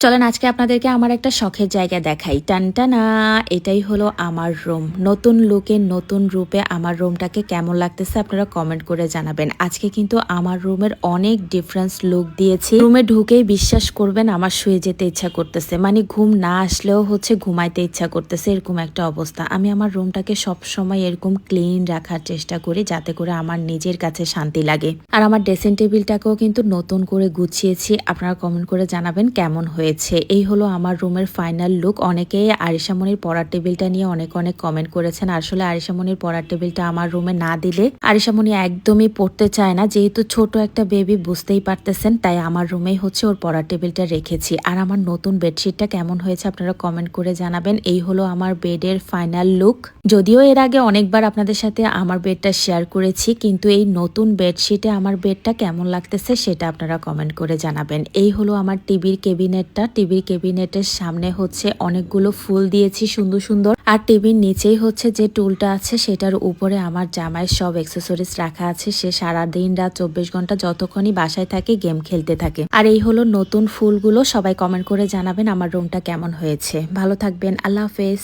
চলেন আজকে আপনাদেরকে আমার একটা শখের জায়গা দেখাই। টানটানা এটাই হলো আমার রুম। নতুন লুকে, নতুন রূপে আমার রুমটাকে কেমন লাগতেছে আপনারা কমেন্ট করে জানাবেন। আজকে কিন্তু আমার রুমের অনেক ডিফারেন্স লুক দিয়েছি। রুমে ঢুকেই বিশ্বাস করবেন আমার শুয়ে যেতে ইচ্ছা করতেছে। মানে ঘুম না আসলেও হচ্ছে ঘুমাইতে ইচ্ছা করতেছে, এরকম একটা অবস্থা। আমি আমার রুমটাকে সব সময় এরকম ক্লিন রাখার চেষ্টা করি যাতে করে আমার নিজের কাছে শান্তি লাগে। আর আমার ড্রেসিং টেবিলটাকেও কিন্তু নতুন করে গুছিয়েছি। আপনারা কমেন্ট করে জানাবেন কেমন হয়েছে এই হলো আমার রুমের ফাইনাল লুক অনেকেই আরিশামনির পড়ার টেবিলটা নিয়ে অনেক অনেক কমেন্ট করেছেন। আসলে আরিশামনির পড়ার টেবিলটা আমার রুমে না দিলে আরিশামনি একদমই পড়তে চায় না। যেহেতু ছোট একটা বেবি বুঝতেই পারতেছেন, তাই আমার রুমেই হচ্ছে ওর পড়ার টেবিলটা রেখেছি। আর আমার নতুন বেডশিটটা কেমন হয়েছে আপনারা কমেন্ট করে জানাবেন। এই হলো আমার বেডের ফাইনাল লুক যদিও এর আগে অনেকবার আপনাদের সাথে আমার বেডটা শেয়ার করেছি, কিন্তু এই নতুন বেডশিটে আমার বেডটা কেমন লাগতেছে সেটা আপনারা কমেন্ট করে জানাবেন। এই হলো আমার টিভির কেবিনেটটা টিভির কেবিনেটের সামনে হচ্ছে অনেকগুলো ফুল দিয়েছি সুন্দর সুন্দর। আর টিভির নিচেই হচ্ছে যে টুলটা আছে সেটার উপরে আমার জামায় সব এক্সেসরিজ রাখা আছে। সে সারা দিন রাত চব্বিশ ঘণ্টা যতক্ষণই বাসায় থাকে গেম খেলতে থাকে। আর এই হলো নতুন ফুলগুলো, সবাই কমেন্ট করে জানাবেন আমার রুমটা কেমন হয়েছে। ভালো থাকবেন, আল্লাহ হাফেজ।